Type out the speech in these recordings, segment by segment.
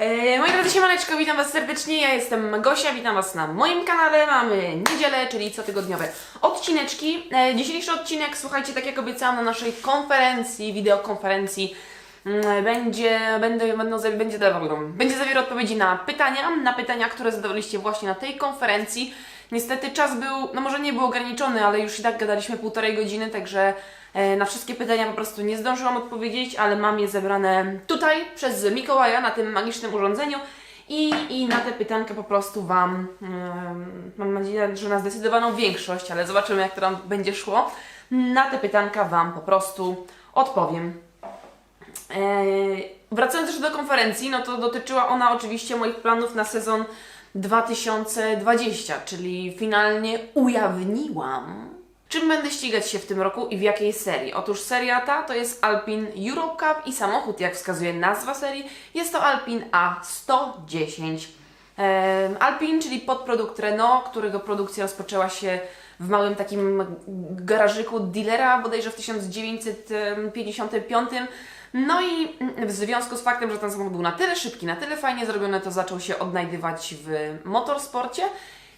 E, Moi drodzy, siemaneczko, witam Was serdecznie, ja jestem Gosia, witam Was na moim kanale, mamy niedzielę, czyli cotygodniowe odcineczki. E, Dzisiejszy odcinek, słuchajcie, tak jak obiecałam na naszej konferencji, wideokonferencji, mm, będzie, będę, będą, będzie, będzie zawierał odpowiedzi na pytania, na pytania, które zadawaliście właśnie na tej konferencji. Niestety czas był, no może nie był ograniczony, ale już i tak gadaliśmy półtorej godziny, także na wszystkie pytania po prostu nie zdążyłam odpowiedzieć, ale mam je zebrane tutaj przez Mikołaja na tym magicznym urządzeniu i, i na te pytanka po prostu Wam, mam nadzieję, że na zdecydowaną większość, ale zobaczymy jak to nam będzie szło, na te pytanka Wam po prostu odpowiem. Eee, wracając też do konferencji, no to dotyczyła ona oczywiście moich planów na sezon 2020, czyli finalnie ujawniłam, czym będę ścigać się w tym roku i w jakiej serii. Otóż seria ta to jest Alpin Europe Cup i samochód, jak wskazuje nazwa serii, jest to Alpin A110. Em, Alpin, czyli podprodukt Renault, którego produkcja rozpoczęła się w małym takim garażyku dealera bodajże w 1955. No i w związku z faktem, że ten samochód był na tyle szybki, na tyle fajnie zrobiony, to zaczął się odnajdywać w motorsporcie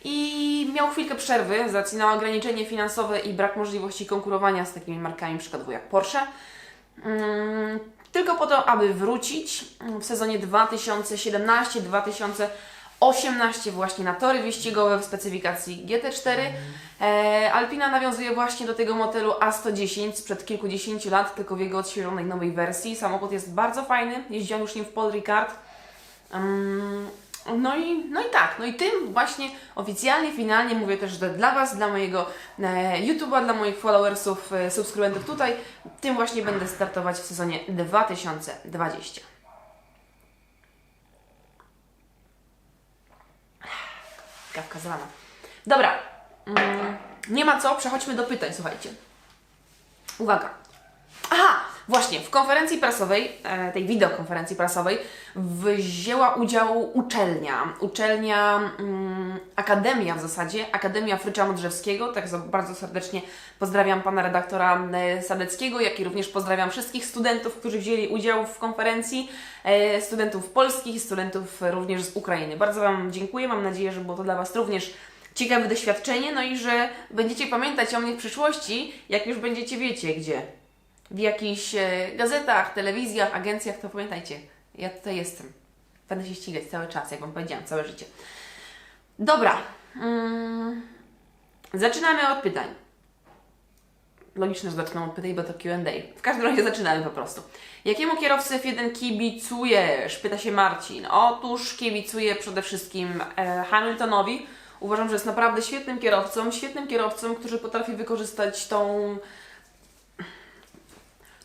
i miał chwilkę przerwy z racji na ograniczenie finansowe i brak możliwości konkurowania z takimi markami przykładowo jak Porsche. Mm, Tylko po to, aby wrócić w sezonie 2017-2018 właśnie na tory wyścigowe w specyfikacji GT4. E, Alpina nawiązuje właśnie do tego modelu A110 sprzed kilkudziesięciu lat, tylko w jego odświeżonej nowej wersji. Samochód jest bardzo fajny, jeździłam już nim w Paul Ricard. No i, no i tak, no i tym właśnie oficjalnie, finalnie mówię też, że dla Was, dla mojego e, YouTube'a, dla moich followersów, e, subskrybentów tutaj, tym właśnie będę startować w sezonie 2020. Kawka z rana. Dobra, mm, nie ma co, przechodźmy do pytań, słuchajcie. Uwaga. Aha, właśnie, w konferencji prasowej, e, tej wideokonferencji prasowej, wzięła udział uczelnia. Uczelnia, mm, akademia w zasadzie, Akademia Frycza Modrzewskiego. Tak bardzo serdecznie pozdrawiam pana redaktora e, Sadeckiego, jak i również pozdrawiam wszystkich studentów, którzy wzięli udział w konferencji, e, studentów polskich, studentów również z Ukrainy. Bardzo Wam dziękuję, mam nadzieję, że było to dla Was również ciekawe doświadczenie, no i że będziecie pamiętać o mnie w przyszłości, jak już będziecie wiecie gdzie w jakichś e, gazetach, telewizjach, agencjach, to pamiętajcie, ja tutaj jestem. Będę się ścigać cały czas, jak Wam powiedziałam, całe życie. Dobra. Mm, zaczynamy od pytań. Logiczne, że zaczynam od pytań, bo to Q&A. W każdym razie zaczynamy po prostu. Jakiemu kierowcy F1 kibicujesz? Pyta się Marcin. Otóż kibicuję przede wszystkim e, Hamiltonowi. Uważam, że jest naprawdę świetnym kierowcą, świetnym kierowcą, który potrafi wykorzystać tą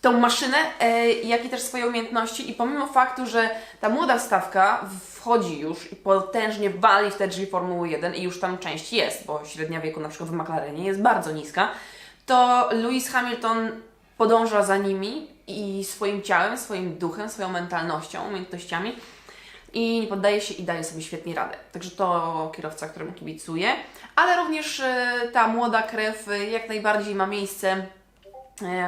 tą maszynę, e, jak i też swoje umiejętności i pomimo faktu, że ta młoda stawka wchodzi już i potężnie wali w te drzwi Formuły 1 i już tam część jest, bo średnia wieku na przykład w McLarenie jest bardzo niska, to Lewis Hamilton podąża za nimi i swoim ciałem, swoim duchem, swoją mentalnością, umiejętnościami i nie poddaje się i daje sobie świetnie radę. Także to kierowca, któremu kibicuję, ale również e, ta młoda krew e, jak najbardziej ma miejsce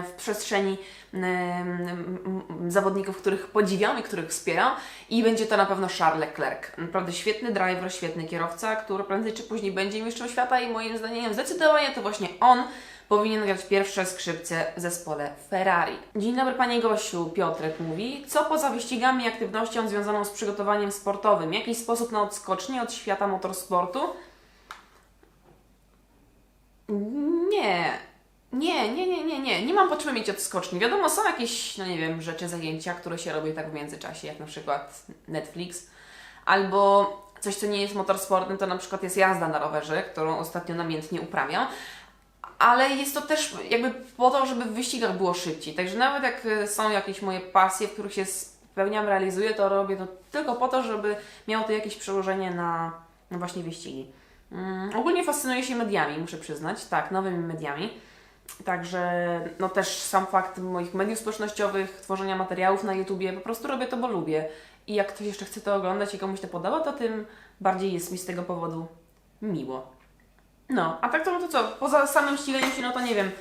w przestrzeni m, zawodników, których podziwiam i których wspieram i będzie to na pewno Charles Leclerc. Naprawdę świetny driver, świetny kierowca, który prędzej czy później będzie mistrzem świata i moim zdaniem zdecydowanie to właśnie on powinien grać pierwsze skrzypce w zespole Ferrari. Dzień dobry Panie Gosiu, Piotrek mówi. Co poza wyścigami i aktywnością związaną z przygotowaniem sportowym? Jakiś sposób na odskocznie od świata motorsportu? Nie. Nie, nie, nie, nie, nie. Nie mam potrzeby mieć odskoczni. Wiadomo, są jakieś, no nie wiem, rzeczy, zajęcia, które się robi tak w międzyczasie, jak na przykład Netflix. Albo coś, co nie jest motorsportem, to na przykład jest jazda na rowerze, którą ostatnio namiętnie uprawiam. Ale jest to też jakby po to, żeby w wyścigach było szybciej. Także nawet jak y, są jakieś moje pasje, w których się spełniam, realizuję, to robię to tylko po to, żeby miało to jakieś przełożenie na, na właśnie wyścigi. Mm, ogólnie fascynuję się mediami, muszę przyznać, tak, nowymi mediami. Także no też sam fakt moich mediów społecznościowych, tworzenia materiałów na YouTubie, po prostu robię to, bo lubię. I jak ktoś jeszcze chce to oglądać i komuś to podoba, to tym bardziej jest mi z tego powodu miło. No, a tak to, no to co? Poza samym ściganiem się, no to nie wiem.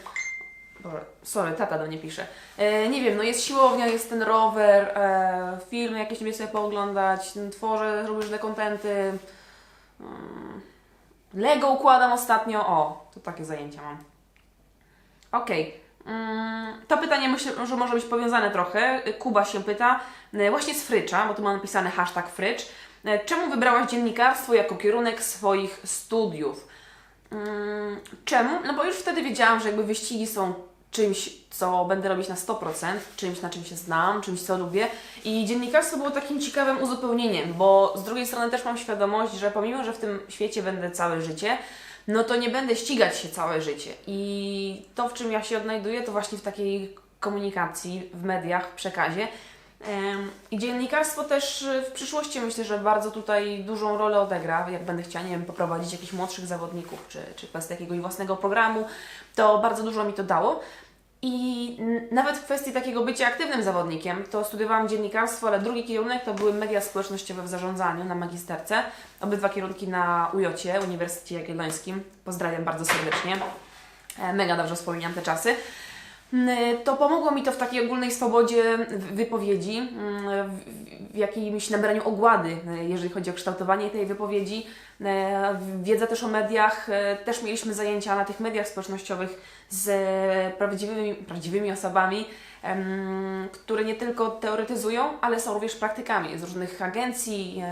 Boże, Sorry, tata do mnie pisze. E, nie wiem, no jest siłownia, jest ten rower, e, filmy jakieś lubię sobie pooglądać, m, tworzę różne kontenty. Mm, Lego układam ostatnio. O, to takie zajęcia mam. Okej. Mm, To pytanie myślę, że może być powiązane trochę. Kuba się pyta, e, właśnie z Frycza, bo tu mam napisany hashtag Frycz. E, Czemu wybrałaś dziennikarstwo jako kierunek swoich studiów? Mm, Czemu? No bo już wtedy wiedziałam, że jakby wyścigi są czymś, co będę robić na 100%, czymś, na czym się znam, czymś, co lubię. I dziennikarstwo było takim ciekawym uzupełnieniem, bo z drugiej strony też mam świadomość, że pomimo, że w tym świecie będę całe życie, no to nie będę ścigać się całe życie. I to, w czym ja się odnajduję, to właśnie w takiej komunikacji, w mediach, w przekazie. I dziennikarstwo też y, w przyszłości myślę, że bardzo tutaj dużą rolę odegra. Jak będę chciała, nie wiem, poprowadzić jakichś młodszych zawodników, czy, czy kwestię jakiegoś własnego programu, to bardzo dużo mi to dało. I nawet w kwestii takiego bycia aktywnym zawodnikiem, to studiowałam dziennikarstwo, ale drugi kierunek to były media społecznościowe w zarządzaniu na magisterce. Obydwa kierunki na UJ, Uniwersytecie Jagiellońskim. Pozdrawiam bardzo serdecznie. E, Mega dobrze wspominam te czasy. Mm, To pomogło mi to w takiej ogólnej swobodzie wypowiedzi, mm, w- jakimś nabraniu ogłady, e, jeżeli chodzi o kształtowanie tej wypowiedzi. E, Wiedza też o mediach, też mieliśmy zajęcia na tych mediach społecznościowych z prawdziwymi, prawdziwymi osobami, które nie tylko teoretyzują, ale są również praktykami z różnych agencji,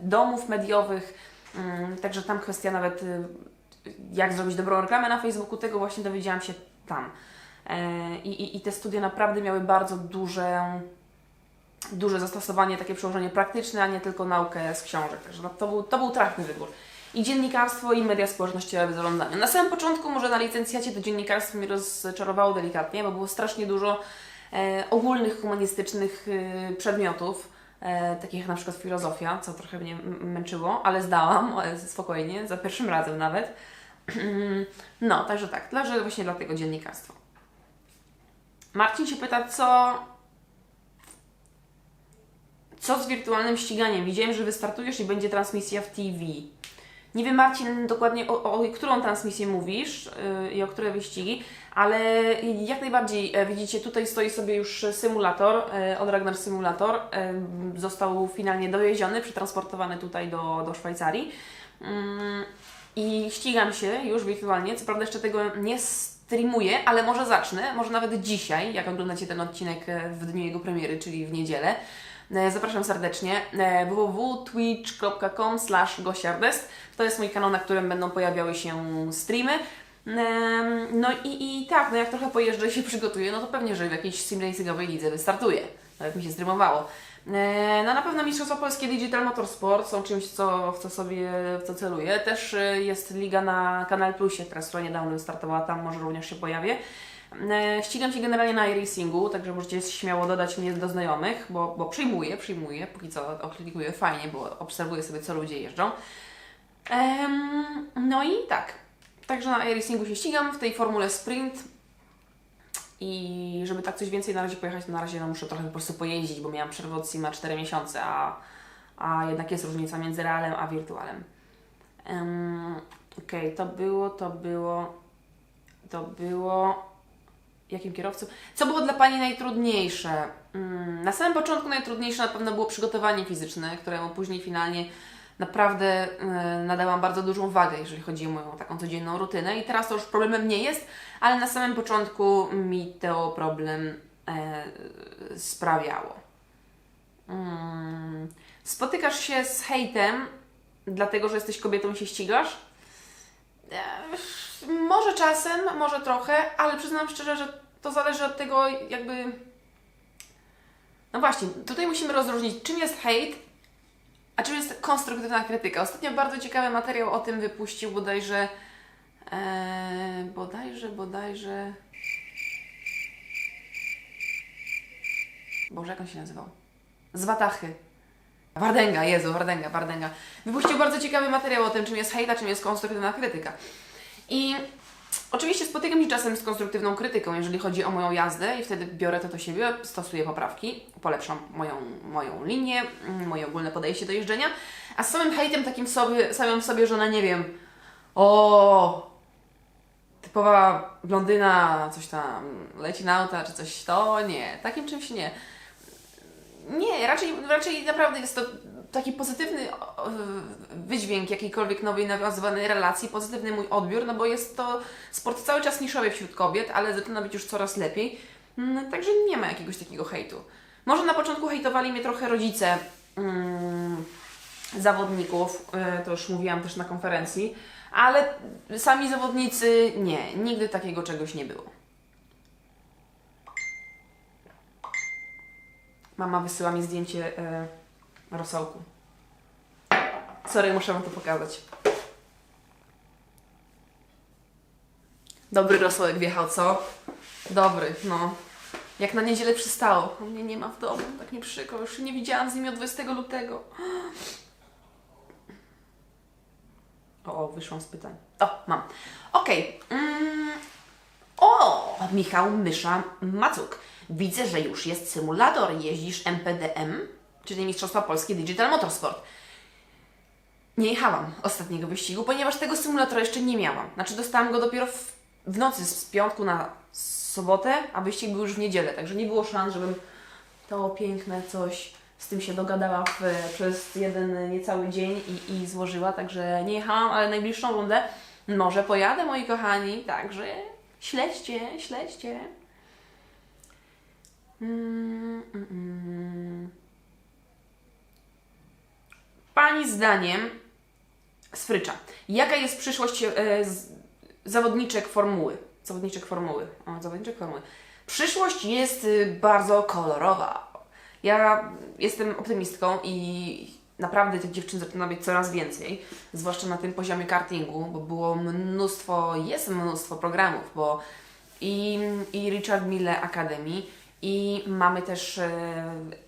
domów mediowych. Mm, Także tam kwestia nawet y, jak zrobić dobrą reklamę na Facebooku, tego właśnie dowiedziałam się tam. E, I, i, I te studia naprawdę miały bardzo duże, duże zastosowanie, takie przełożenie praktyczne, a nie tylko naukę z książek. Także no, to, był, to był trafny wybór. I dziennikarstwo, i media społecznościowe zarządzaniu. Na samym początku może na licencjacie to dziennikarstwo mnie rozczarowało delikatnie, bo było strasznie dużo e, ogólnych, humanistycznych e, przedmiotów, e, takich jak na przykład filozofia, co trochę mnie męczyło, ale zdałam spokojnie, za pierwszym razem nawet. No, także tak, także właśnie dlatego dziennikarstwo. Marcin się pyta, co. Co z wirtualnym ściganiem? Widziałem, że wystartujesz i będzie transmisja w TV. Nie wiem, Marcin, dokładnie o, o którą transmisję mówisz yy, i o które wyścigi, ale jak najbardziej e, widzicie, tutaj stoi sobie już symulator, e, od Ragnar Simulator. e, Został finalnie dowieziony, przetransportowany tutaj do, do Szwajcarii. Mm, I ścigam się już wirtualnie. Co prawda jeszcze tego nie streamuję, ale może zacznę, może nawet dzisiaj, jak oglądacie ten odcinek e, w dniu jego premiery, czyli w niedzielę. E, Zapraszam serdecznie e, www.twitch.com gosiardest To jest mój kanał, na którym będą pojawiały się streamy. No i, i tak, no jak trochę pojeżdżę i się przygotuję, no to pewnie, że w jakiejś sim racingowej lidze wystartuję. Nawet mi się streamowało. E, No na pewno Mistrzostwa Polskie Digital Motorsport są czymś, co, w co sobie w co celuję. Też e, jest liga na Kanal Plusie, która która niedawno wystartowała, tam może również się pojawię. E, Ścigam się generalnie na iRacingu, także możecie śmiało dodać mnie do znajomych, bo, bo przyjmuję, przyjmuję, póki co oklikuję fajnie, bo obserwuję sobie, co ludzie jeżdżą. No i tak, także na iRacingu się ścigam w tej formule sprint i żeby tak coś więcej na razie pojechać, to na razie no, muszę trochę po prostu pojeździć, bo miałam przerwę od Sima 4 miesiące, a, a jednak jest różnica między realem a wirtualem. Um, Okej, to było, to było, to było... Jakim kierowcą? Co było dla Pani najtrudniejsze? Mm, Na samym początku najtrudniejsze na pewno było przygotowanie fizyczne, któremu później finalnie naprawdę y, nadałam bardzo dużą wagę, jeżeli chodzi o moją taką codzienną rutynę. I teraz to już problemem nie jest, ale na samym początku mi to problem e, sprawiało. Mm. Spotykasz się z hejtem, dlatego że jesteś kobietą i się ścigasz? E, Może czasem, może trochę, ale przyznam szczerze, że to zależy od tego, jakby. No właśnie, tutaj musimy rozróżnić, czym jest hejt, a czym jest konstruktywna krytyka. Ostatnio bardzo ciekawy materiał o tym wypuścił bodajże. E, bodajże, bodajże. Boże, jak on się nazywał? Z Watachy. Wardęga, Jezu, Wardęga, Wardęga. Wypuścił bardzo ciekawy materiał o tym, czym jest hejt, a czym jest konstruktywna krytyka. I oczywiście spotykam się czasem z konstruktywną krytyką, jeżeli chodzi o moją jazdę i wtedy biorę to do siebie, stosuję poprawki, polepszam moją, moją linię, mm, moje ogólne podejście do jeżdżenia, a z samym hejtem takim sobie, samym w sobie, że no nie wiem, o, typowa blondyna, coś tam leci na auta czy coś, to nie, takim czymś nie. Nie, raczej, raczej naprawdę jest to taki pozytywny wydźwięk jakiejkolwiek nowej nawiązywanej relacji, pozytywny mój odbiór, no bo jest to sport cały czas niszowy wśród kobiet, ale zaczyna być już coraz lepiej, Mm, także nie ma jakiegoś takiego hejtu. Może na początku hejtowali mnie trochę rodzice mm, zawodników, y, to już mówiłam też na konferencji, ale sami zawodnicy nie, nigdy takiego czegoś nie było. Mama wysyła mi zdjęcie e, rosołku. Sorry, muszę Wam to pokazać. Dobry rosołek wjechał, co? Dobry, no. Jak na niedzielę przystało. Mnie nie ma w domu, tak nie przykro. Już się nie widziałam z nimi od 20 lutego. O, o wyszłam z pytań. O, mam. Okej. Mm. O, Michał Mysza Macuk. Widzę, że już jest symulator. Jeździsz MPDM, czyli Mistrzostwa Polskie Digital Motorsport. Nie jechałam ostatniego wyścigu, ponieważ tego symulatora jeszcze nie miałam. Znaczy dostałam go dopiero w, w nocy z piątku na sobotę, a wyścig był już w niedzielę, także nie było szans, żebym to piękne coś z tym się dogadała w, przez jeden niecały dzień i, i złożyła, także nie jechałam, ale najbliższą rundę może pojadę, moi kochani, także śledźcie, śledźcie. Mm, mm, mm. Pani zdaniem z Frycza. Jaka jest przyszłość e, z, zawodniczek formuły? Zawodniczek formuły. O, zawodniczek formuły. Przyszłość jest y, bardzo kolorowa. Ja jestem optymistką i naprawdę tych dziewczyn zaczyna być coraz więcej, zwłaszcza na tym poziomie kartingu, bo było mnóstwo, jest mnóstwo programów, bo i, i Richard Mille Academy, i mamy też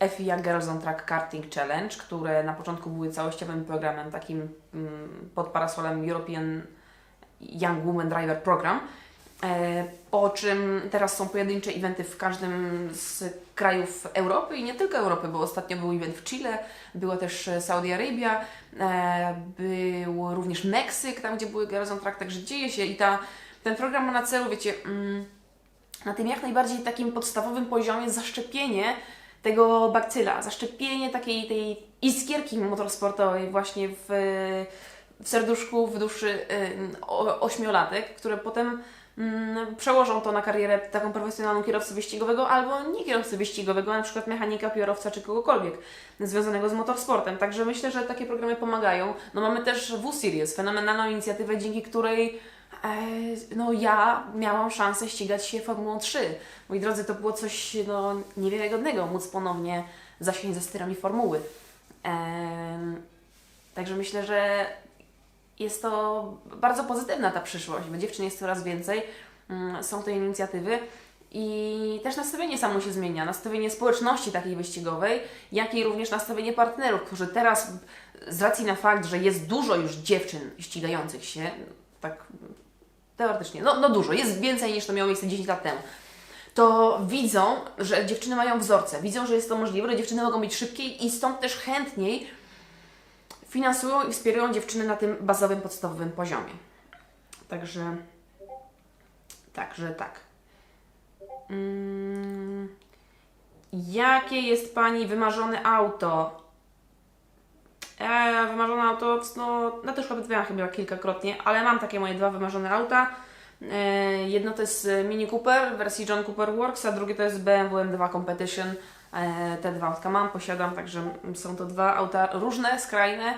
e, FIA Girls on Track Karting Challenge, które na początku były całościowym programem takim mm, pod parasolem European Young Women Driver Program. E, Po czym teraz są pojedyncze eventy w każdym z krajów Europy i nie tylko Europy, bo ostatnio był event w Chile, była też e, Saudi Arabia, był również Meksyk, tam gdzie były Girls on Track, także dzieje się i ta, ten program ma na celu, wiecie, mm, na tym jak najbardziej takim podstawowym poziomie zaszczepienie tego bakcyla, zaszczepienie takiej tej iskierki motorsportowej właśnie w, w serduszku, w duszy y, ośmiolatek, które potem mm, przełożą to na karierę taką profesjonalną kierowcy wyścigowego albo nie kierowcy wyścigowego, na przykład mechanika, piorowca czy kogokolwiek związanego z motorsportem. Także myślę, że takie programy pomagają. No mamy też W-Series, fenomenalną inicjatywę, dzięki której no ja miałam szansę ścigać się Formułą 3. Moi drodzy, to było coś no, niewiarygodnego, móc ponownie zasiąść ze sterami formuły. Em, także myślę, że jest to bardzo pozytywna ta przyszłość, bo dziewczyn jest coraz więcej, mm, są te inicjatywy i też nastawienie samo się zmienia, nastawienie społeczności takiej wyścigowej, jak i również nastawienie partnerów, którzy teraz z racji na fakt, że jest dużo już dziewczyn ścigających się, tak teoretycznie, no, no dużo, jest więcej niż to miało miejsce 10 lat temu, to widzą, że dziewczyny mają wzorce, widzą, że jest to możliwe, że dziewczyny mogą być szybkiej i stąd też chętniej finansują i wspierają dziewczyny na tym bazowym, podstawowym poziomie. Także, także tak. Mm, jakie jest Pani wymarzone auto? E, wymarzone auto, no, no też powiedziałam chyba kilkakrotnie, ale mam takie moje dwa wymarzone auta. E, jedno to jest Mini Cooper w wersji John Cooper Works, a drugie to jest BMW M2 Competition. E, te dwa autka mam, posiadam, także są to dwa auta różne, skrajne.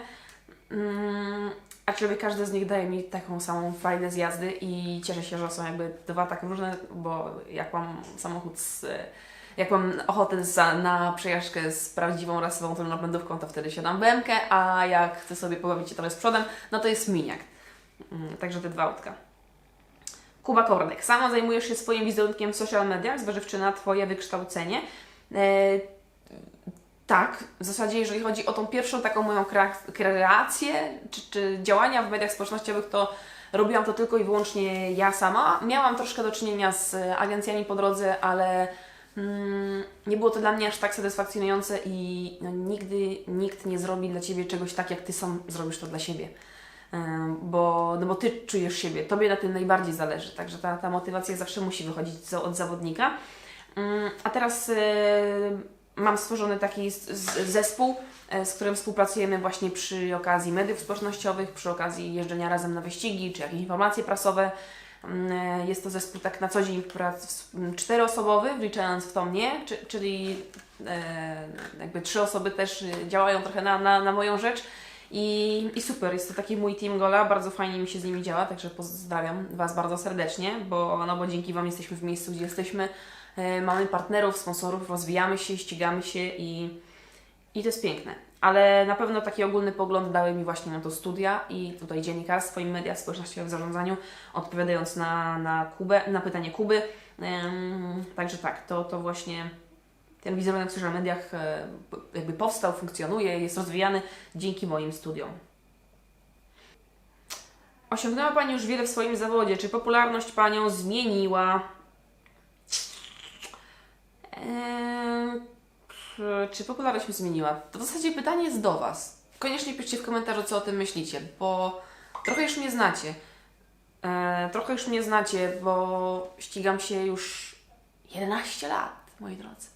Mm, aczkolwiek każdy z nich daje mi taką samą fajne z jazdy i cieszę się, że są jakby dwa tak różne, bo jak mam samochód z, jak mam ochotę za, na przejażdżkę z prawdziwą rasową tą napędówką, to wtedy siadam w BMK, a jak chcę sobie pobawić się trochę z przodem, no to jest miniak. Mm, Także te dwa autka. Kuba Kornek. Sama zajmujesz się swoim wizerunkiem w social mediach, zważywszy na Twoje wykształcenie. E, tak, w zasadzie jeżeli chodzi o tą pierwszą taką moją krea- kreację czy, czy działania w mediach społecznościowych, to robiłam to tylko i wyłącznie ja sama. Miałam troszkę do czynienia z agencjami po drodze, ale nie było to dla mnie aż tak satysfakcjonujące i no, nigdy nikt nie zrobi dla Ciebie czegoś tak, jak Ty sam zrobisz to dla siebie. Bo, no bo Ty czujesz siebie, Tobie na tym najbardziej zależy, także ta, ta motywacja zawsze musi wychodzić od zawodnika. Ym, A teraz y, mam stworzony taki zespół, e, z którym współpracujemy właśnie przy okazji mediów społecznościowych, przy okazji jeżdżenia razem na wyścigi, czy jakieś informacje prasowe. Ym, e, Jest to zespół tak na co dzień prac czteroosobowy, wliczając w to mnie, czy, czyli e, jakby trzy osoby też y, działają trochę na, na, na moją rzecz. I, I super, jest to taki mój team gola, bardzo fajnie mi się z nimi działa, także pozdrawiam Was bardzo serdecznie, bo, no bo dzięki Wam jesteśmy w miejscu, gdzie jesteśmy. E, mamy partnerów, sponsorów, rozwijamy się, ścigamy się i, i to jest piękne. Ale na pewno taki ogólny pogląd dały mi właśnie na to studia i tutaj dziennikarstwo i media społecznościowe w zarządzaniu, odpowiadając na, na, Kubę, na pytanie Kuby. Także tak, to, to właśnie ten wizerunek w social mediach e, jakby powstał, funkcjonuje, jest rozwijany dzięki moim studiom. Osiągnęła Pani już wiele w swoim zawodzie. Czy popularność Panią zmieniła? Czy popularność mnie zmieniła? To w zasadzie pytanie jest do Was. Koniecznie piszcie w komentarzu, co o tym myślicie, bo trochę już mnie znacie. Eee, trochę już mnie znacie, bo ścigam się już 11 lat, moi drodzy.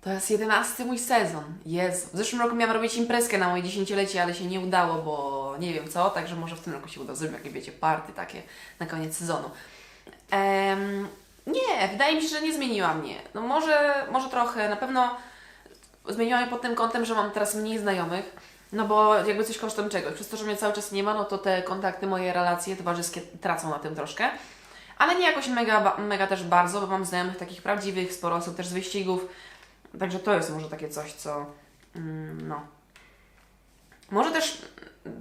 To jest jedenasty mój sezon. Jezu. W zeszłym roku miałam robić imprezkę na moje dziesięciolecie, ale się nie udało, bo nie wiem co, także może w tym roku się uda. Zrobimy jakieś, wiecie, party takie na koniec sezonu. Nie, wydaje mi się, że nie zmieniła mnie. No może, może trochę, na pewno zmieniła mnie pod tym kątem, że mam teraz mniej znajomych, no bo jakby coś kosztem czegoś. Przez to, że mnie cały czas nie ma, no to te kontakty, moje relacje towarzyskie tracą na tym troszkę. Ale nie jakoś mega, mega też bardzo, bo mam znajomych takich prawdziwych, sporo osób też z wyścigów. Także to jest może takie coś, co mm, no. Może też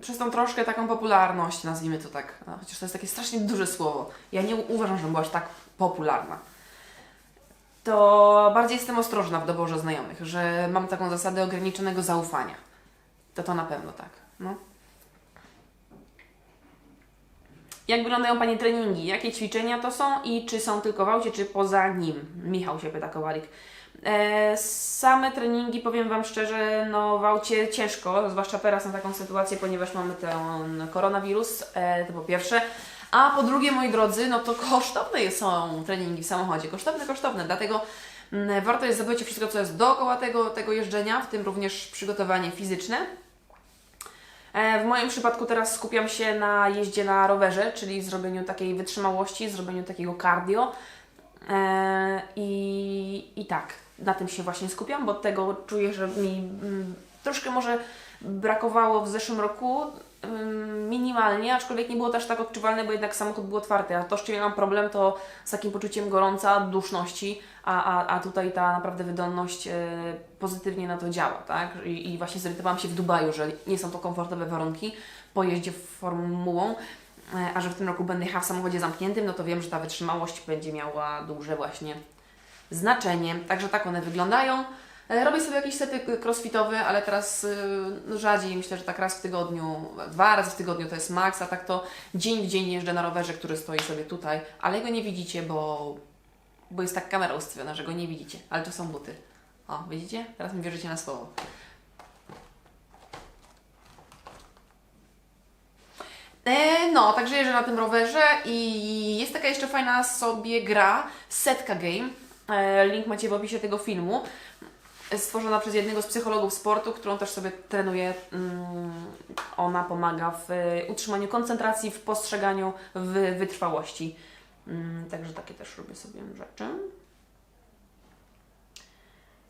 przez tą troszkę taką popularność, nazwijmy to tak, no, chociaż to jest takie strasznie duże słowo. Ja nie uważam, że była aż tak popularna. To bardziej jestem ostrożna w doborze znajomych, że mam taką zasadę ograniczonego zaufania. To to na pewno tak. No. Jak wyglądają Pani treningi? Jakie ćwiczenia to są i czy są tylko w aucie, czy poza nim? Michał się pyta Kowalik. E, same treningi, powiem Wam szczerze, no w aucie ciężko, zwłaszcza teraz na taką sytuację, ponieważ mamy ten koronawirus, e, to po pierwsze. A po drugie, moi drodzy, no to kosztowne są treningi w samochodzie, kosztowne, kosztowne, dlatego mm, warto jest zadbać o wszystko, co jest dookoła tego, tego jeżdżenia, w tym również przygotowanie fizyczne. E, W moim przypadku teraz skupiam się na jeździe na rowerze, czyli zrobieniu takiej wytrzymałości, zrobieniu takiego cardio. E, I, I tak, na tym się właśnie skupiam, bo tego czuję, że mi mm, troszkę może brakowało w zeszłym roku, minimalnie, aczkolwiek nie było też tak odczuwalne, bo jednak samochód był otwarty. A to, z czym ja mam problem, to z takim poczuciem gorąca, duszności, a, a, a tutaj ta naprawdę wydolność e, pozytywnie na to działa, tak? I, I właśnie zorientowałam się w Dubaju, że nie są to komfortowe warunki po jeździe formułą, e, a że w tym roku będę jechała w samochodzie zamkniętym, no to wiem, że ta wytrzymałość będzie miała duże właśnie znaczenie. Także tak one wyglądają. Robię sobie jakieś sety crossfitowe, ale teraz y, no, rzadziej, myślę, że tak raz w tygodniu, dwa razy w tygodniu to jest maks, a tak to dzień w dzień jeżdżę na rowerze, który stoi sobie tutaj, ale go nie widzicie, bo, bo jest tak kamera ustawiona, że go nie widzicie, ale to są buty. O, widzicie? Teraz mi wierzycie na słowo. E, no, także jeżdżę na tym rowerze i jest taka jeszcze fajna sobie gra, Setka Game. E, link macie w opisie tego filmu. Stworzona przez jednego z psychologów sportu, którą też sobie trenuję. Mm, Ona pomaga w e, utrzymaniu koncentracji, w postrzeganiu, w wytrwałości. Mm, Także takie też robię sobie rzeczy.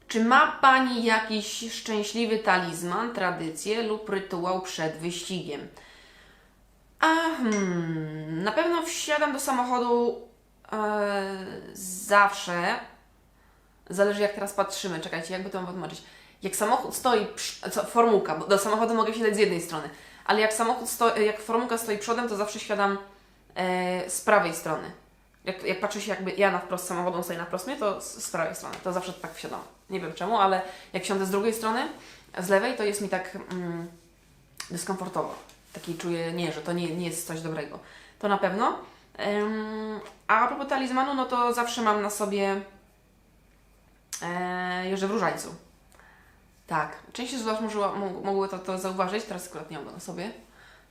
Czy ma Pani jakiś szczęśliwy talizman, tradycję lub rytuał przed wyścigiem? A, hmm, na pewno wsiadam do samochodu e, zawsze. Zależy jak teraz patrzymy. Czekajcie, jakby to wam wytłumaczyć. Jak samochód stoi, co, formułka, bo do samochodu mogę wsiadać z jednej strony, ale jak samochód stoi, jak formułka stoi przodem, to zawsze siadam e, z prawej strony. Jak, jak patrzę się jakby ja na wprost samochodu, on stoi na wprost mnie, to z, z prawej strony. To zawsze tak wsiadam. Nie wiem czemu, ale jak siądę z drugiej strony, z lewej, to jest mi tak mm, dyskomfortowo. Taki czuję, nie, że to nie, nie jest coś dobrego. To na pewno. Ym, a propos talizmanu, no to zawsze mam na sobie e, jeżdżę w różańcu. Tak, część z Was może, mo- mogły to, to zauważyć, teraz akurat nie mam go na sobie.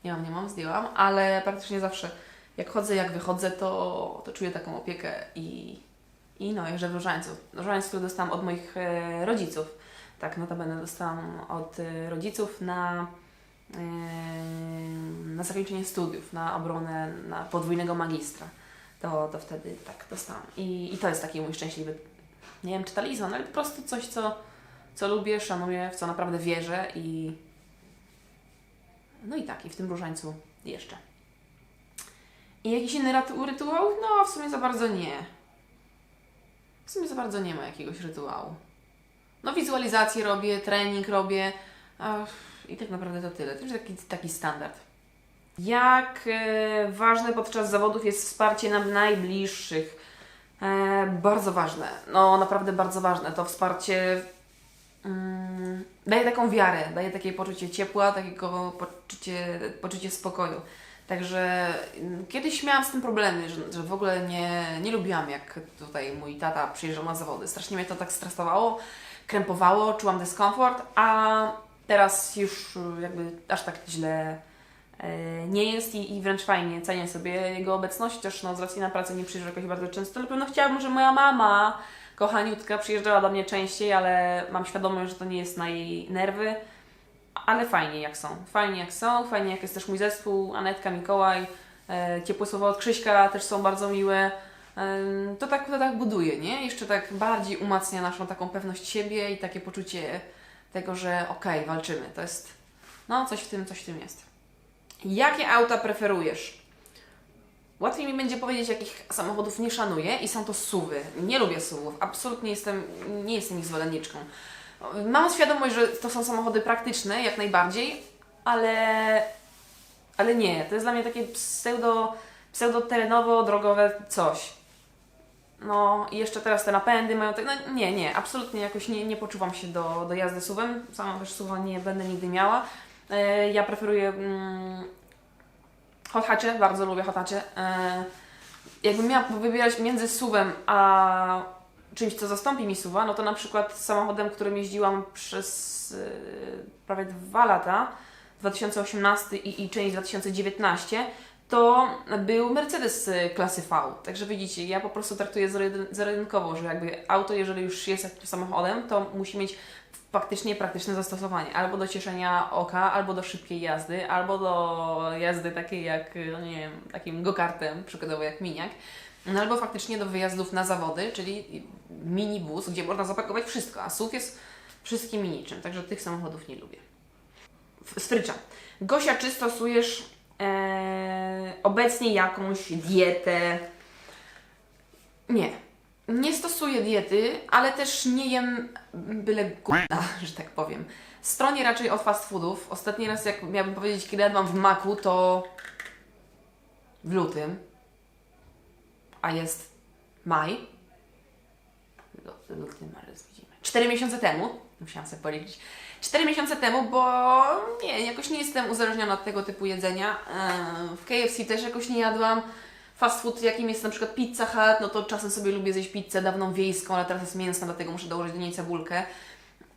Nie mam, nie mam, zdjęłam, ale praktycznie zawsze jak chodzę, jak wychodzę, to, to czuję taką opiekę i, i no, jeżdżę w różańcu. Różaniec, który dostałam od moich e, rodziców. Tak, notabene dostałam od e, rodziców na, e, na zakończenie studiów, na obronę na podwójnego magistra. To, to wtedy tak dostałam. I, I to jest taki mój szczęśliwy, nie wiem czy talizman, ale po prostu coś, co, co lubię, szanuję, w co naprawdę wierzę i no i tak, i w tym różańcu jeszcze. I jakiś inny rytuał? No, w sumie za bardzo nie. W sumie za bardzo nie ma jakiegoś rytuału. No, wizualizację robię, trening robię i tak naprawdę to tyle. To już taki, taki standard. Jak e, ważne podczas zawodów jest wsparcie nam najbliższych? E, bardzo ważne. No, naprawdę bardzo ważne. To wsparcie mm, daje taką wiarę, daje takie poczucie ciepła, takiego poczucie, poczucie spokoju. Także mm, kiedyś miałam z tym problemy, że, że w ogóle nie, nie lubiłam, jak tutaj mój tata przyjeżdżał na zawody. Strasznie mnie to tak stresowało, krępowało, czułam dyskomfort, a teraz już jakby aż tak źle nie jest i, i wręcz fajnie cenię sobie jego obecność, też no, z racji na pracę nie przyjeżdża jakoś bardzo często. Na pewno chciałabym, żeby moja mama, kochaniutka, przyjeżdżała do mnie częściej, ale mam świadomość, że to nie jest na jej nerwy. Ale fajnie jak są. Fajnie jak są, fajnie jak jest też mój zespół, Anetka, Mikołaj, e, ciepłe słowa od Krzyśka też są bardzo miłe. E, to, tak, to tak buduje, nie? Jeszcze tak bardziej umacnia naszą taką pewność siebie i takie poczucie tego, że okej, walczymy. To jest, no coś w tym, coś w tym jest. Jakie auta preferujesz? Łatwiej mi będzie powiedzieć, jakich samochodów nie szanuję i są to suwy. Nie lubię suwów. Absolutnie jestem, nie jestem ich zwolenniczką. Mam świadomość, że to są samochody praktyczne, jak najbardziej, ale, ale nie. To jest dla mnie takie pseudo, pseudo-terenowo-drogowe coś. No i jeszcze teraz te napędy mają tak, no nie, nie, absolutnie jakoś nie, nie poczuwam się do, do jazdy suwem. Sama też suwa nie będę nigdy miała. E, ja preferuję mm, hot hatche, bardzo lubię hot hatche. E, jakbym miała wybierać między suwem a czymś, co zastąpi mi suwa, no to na przykład samochodem, którym jeździłam przez yy, prawie dwa lata, 2018 i, i część 2019, to był Mercedes klasy V. Także widzicie, ja po prostu traktuję zero-jedynkowo, że jakby auto, jeżeli już jest jakimś samochodem, to musi mieć faktycznie praktyczne zastosowanie. Albo do cieszenia oka, albo do szybkiej jazdy, albo do jazdy takiej jak, no nie wiem, takim go-kartem, przykładowo jak miniak. No albo faktycznie do wyjazdów na zawody, czyli minibus, gdzie można zapakować wszystko, a SUV jest wszystkim i niczym, także tych samochodów nie lubię. Strycza. Gosia, czy stosujesz e, obecnie jakąś dietę? Nie. Nie stosuję diety, ale też nie jem byle gówna, że tak powiem. Stronie raczej od fast foodów. Ostatni raz, jak miałabym powiedzieć, kiedy jadłam w maku, to w lutym a jest maj. Luty, marzec, widzimy. Cztery miesiące temu, musiałam sobie policzyć, cztery miesiące temu, bo nie, jakoś nie jestem uzależniona od tego typu jedzenia. W KFC też jakoś nie jadłam. Fast food, jakim jest na przykład Pizza Hut, no to czasem sobie lubię zjeść pizzę dawną wiejską, ale teraz jest mięsna, dlatego muszę dołożyć do niej cebulkę.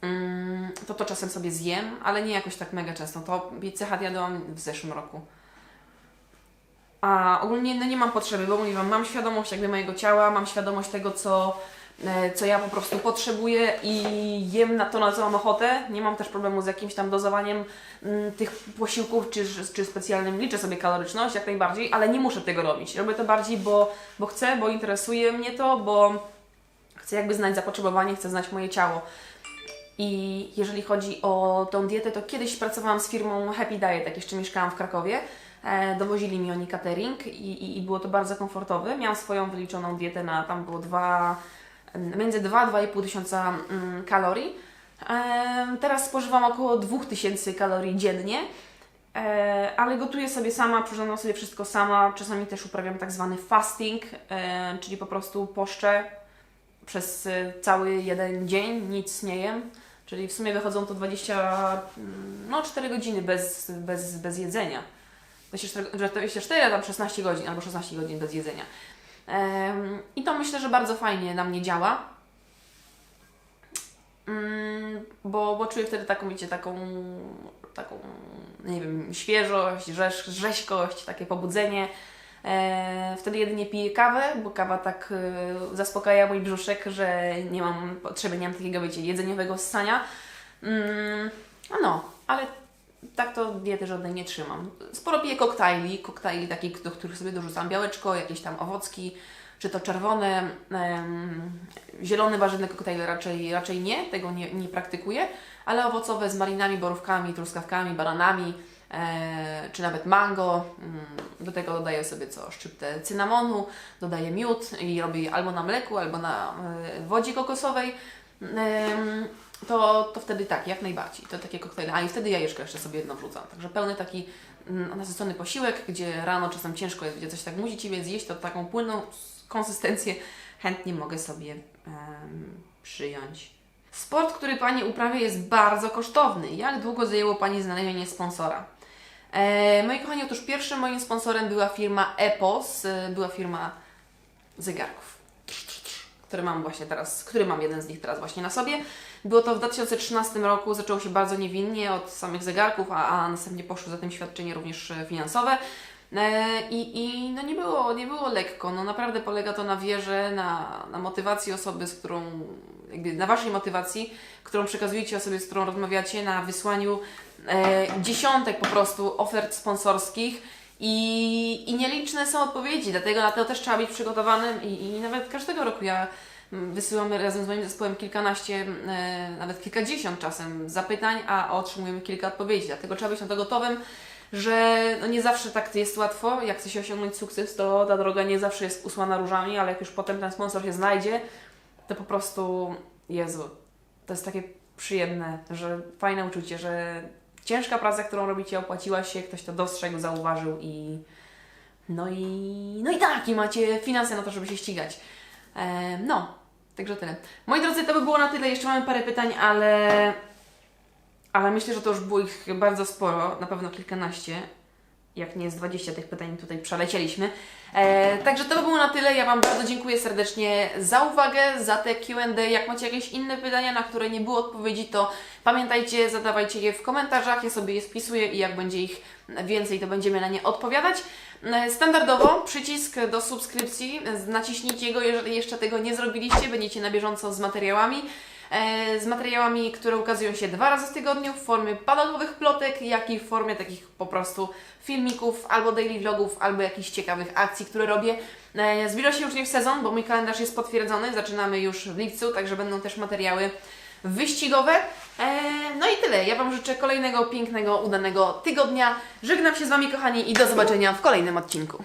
Mm, To to czasem sobie zjem, ale nie jakoś tak mega często. To Pizza Hut jadłam w zeszłym roku. A ogólnie no nie mam potrzeby, bo mówię wam, mam świadomość jakby mojego ciała, mam świadomość tego, co, co ja po prostu potrzebuję i jem na to, na co mam ochotę. Nie mam też problemu z jakimś tam dozowaniem mm, tych posiłków czy, czy specjalnym. Liczę sobie kaloryczność jak najbardziej, ale nie muszę tego robić. Robię to bardziej, bo, bo chcę, bo interesuje mnie to, bo chcę jakby znać zapotrzebowanie, chcę znać moje ciało. I jeżeli chodzi o tą dietę, to kiedyś pracowałam z firmą Happy Diet, jak jeszcze mieszkałam w Krakowie. E, dowozili mi oni catering i, i, i było to bardzo komfortowe. Miałam swoją wyliczoną dietę na tam było dwa, między 2-2,5 tysiąca mm, kalorii. Teraz spożywam około 2000 kalorii dziennie. E, ale gotuję sobie sama, przyrządzam sobie wszystko sama. Czasami też uprawiam tak zwany fasting, czyli po prostu poszczę przez e, cały jeden dzień, nic nie jem. Czyli w sumie wychodzą to 20, mm, no 4 godziny bez, bez, bez jedzenia. 24, że 24, a tam 16 godzin albo 16 godzin bez jedzenia. I to myślę, że bardzo fajnie na mnie działa. Mm, bo, bo czuję wtedy taką, wiecie, taką, taką, nie wiem, świeżość, rzeź, rzeźkość, takie pobudzenie. E, wtedy jedynie piję kawę, bo kawa tak e, zaspokaja mój brzuszek, że nie mam potrzeby, nie mam takiego, wiecie, jedzeniowego ssania. Mm, no, ale tak to diety żadnej nie trzymam. Sporo piję koktajli, koktajli takich, do których sobie dorzucam białeczko, jakieś tam owocki, czy to czerwone, em, zielone warzywne koktajle raczej, raczej nie, tego nie, nie praktykuję, ale owocowe z malinami, borówkami, truskawkami, bananami, e, czy nawet mango. Mm, Do tego dodaję sobie co, szczyptę cynamonu, dodaję miód i robię albo na mleku, albo na e, wodzie kokosowej. Em, to, to wtedy tak, jak najbardziej. To takie koktajle. A i wtedy jajeczko jeszcze sobie jedno wrzucam. Także pełny taki mm, nasycony posiłek, gdzie rano czasem ciężko jest, gdzie coś tak musi Ciebie zjeść, to taką płynną konsystencję chętnie mogę sobie em, przyjąć. Sport, który Pani uprawia jest bardzo kosztowny. Jak długo zajęło Pani znalezienie sponsora? E, moi kochani, otóż pierwszym moim sponsorem była firma Epos, e, była firma zegarków który mam właśnie teraz, który mam jeden z nich teraz właśnie na sobie. Było to w 2013 roku, zaczęło się bardzo niewinnie od samych zegarków, a, a następnie poszły za tym świadczenia również e, finansowe. E, I, I no nie było, nie było lekko. No naprawdę polega to na wierze, na, na motywacji osoby, z którą, jakby na Waszej motywacji, którą przekazujecie osobie, z którą rozmawiacie, na wysłaniu e, dziesiątek po prostu ofert sponsorskich. I, I nieliczne są odpowiedzi, dlatego na to też trzeba być przygotowanym i, i nawet każdego roku ja mm, wysyłam razem z moim zespołem kilkanaście, e, nawet kilkadziesiąt czasem zapytań, a otrzymujemy kilka odpowiedzi, dlatego trzeba być na to gotowym, że no nie zawsze tak jest łatwo, jak chce się osiągnąć sukces, to ta droga nie zawsze jest usłana różami, ale jak już potem ten sponsor się znajdzie, to po prostu, Jezu, to jest takie przyjemne, że fajne uczucie, że ciężka praca, którą robicie, opłaciła się, ktoś to dostrzegł, zauważył i no i no i tak, i macie finanse na to, żeby się ścigać. E, no, także tyle. Moi drodzy, to by było na tyle. Jeszcze mamy parę pytań, ale ale myślę, że to już było ich bardzo sporo, na pewno kilkanaście. Jak nie z 20 tych pytań tutaj przelecieliśmy. E, także to by było na tyle. Ja Wam bardzo dziękuję serdecznie za uwagę, za te QA. Jak macie jakieś inne pytania, na które nie było odpowiedzi, to pamiętajcie, zadawajcie je w komentarzach. Ja sobie je spisuję i jak będzie ich więcej, to będziemy na nie odpowiadać. E, Standardowo przycisk do subskrypcji. Naciśnijcie go, jeżeli jeszcze tego nie zrobiliście. Będziecie na bieżąco z materiałami z materiałami, które ukazują się dwa razy w tygodniu w formie padałowych plotek, jak i w formie takich po prostu filmików, albo daily vlogów, albo jakichś ciekawych akcji, które robię. E, Zbliża się już niech sezon, bo mój kalendarz jest potwierdzony, zaczynamy już w lipcu, także będą też materiały wyścigowe. E, No i tyle. Ja Wam życzę kolejnego pięknego, udanego tygodnia. Żegnam się z Wami, kochani, i do zobaczenia w kolejnym odcinku.